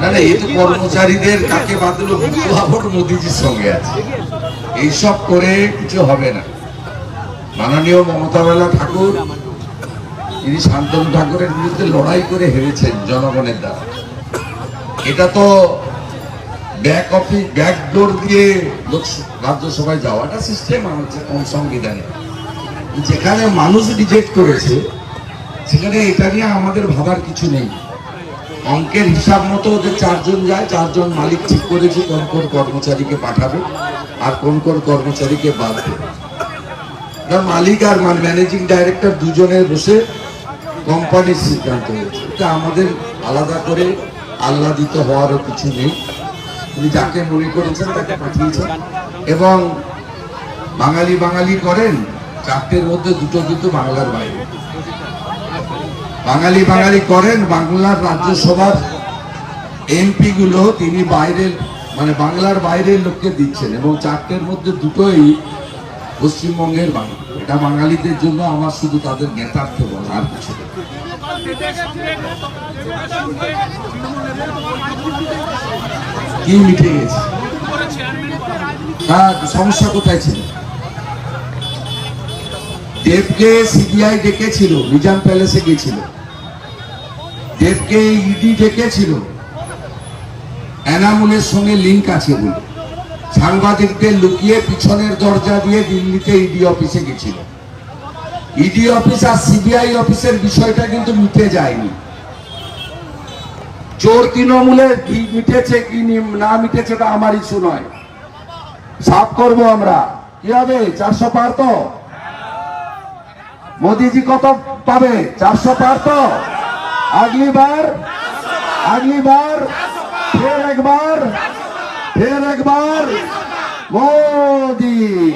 না না কর্মচারীদের কাকে সঙ্গে আছে। এইসব করে কিছু হবে না। মাননীয় ঠাকুর, তিনি শান্তনু ঠাকুরের বিরুদ্ধে লড়াই করে হেরেছেন জনগণের দ্বারা। এটা তো ব্যাক অফিস ব্যাক ডোর দিয়ে লোক রাজ্যসভায় যাওয়াটা সিস্টেম আছে কোন সংবিধানে। যেখানে মানুষ রিজেক্ট করেছে, সেখানে এটা নিয়ে আমাদের ভাবার কিছু নেই। অঙ্কের হিসাব মতো ওদের চারজন যায়, চারজন মালিক ঠিক করেছে কোন কোন কর্মচারীকে পাঠাবে আর কোন কোন কর্মচারীকে বাদ দেবে। মালিক আর ম্যানেজিং ডাইরেক্টর দুজনে বসে কোম্পানির সিদ্ধান্ত হয়েছে এটা আমাদের আলাদা করে আহ্লাদিত হওয়ারও কিছু নেই। তিনি যাকে মনে করেছেন তাকে পাঠিয়েছেন। এবং বাঙালি বাঙালি করেন, চারটের মধ্যে দুটো কিন্তু বাংলার বাইরে। বাঙালি বাঙালি করেন বাংলার রাজ্যসভার এমপি গুলো তিনি বাইরের মানে বাংলার বাইরের লোককে দিচ্ছেন এবং চারটের মধ্যে দুটোই পশ্চিমবঙ্গের বাংলা এটা বাঙালিদের জন্য আমার শুধু তাদের জ্ঞাতার্থে বলা আর কিছু কি মিটে গেছে? তার সমস্যা কোথায় ছিল? দেবকে সিবিআই ডেকেছিল নিজাম প্যালেসে গেছিল দেবকে ইডি ডেকেছিল। এনামুলের সঙ্গে লিঙ্ক আছে বলে। সাংবাদিকদের লুকিয়ে পিছনের দরজা দিয়ে দিল্লিতে ইডি অফিসে গেছিল। ইডি অফিস আর সিবিআই অফিসের বিষয়টা কিন্তু মিটে যায়নি। চোর তৃণমূলে মিটেছে, কি না মিটেছে তা আমার ইস্যু নয়। সাফ করব আমরা। কি হবে? চারশো পার তো? মোদিজি কত পাবে? চারশো পার তো? अगली बार अगली बार फिर एक बार फिर एक बार मोदी।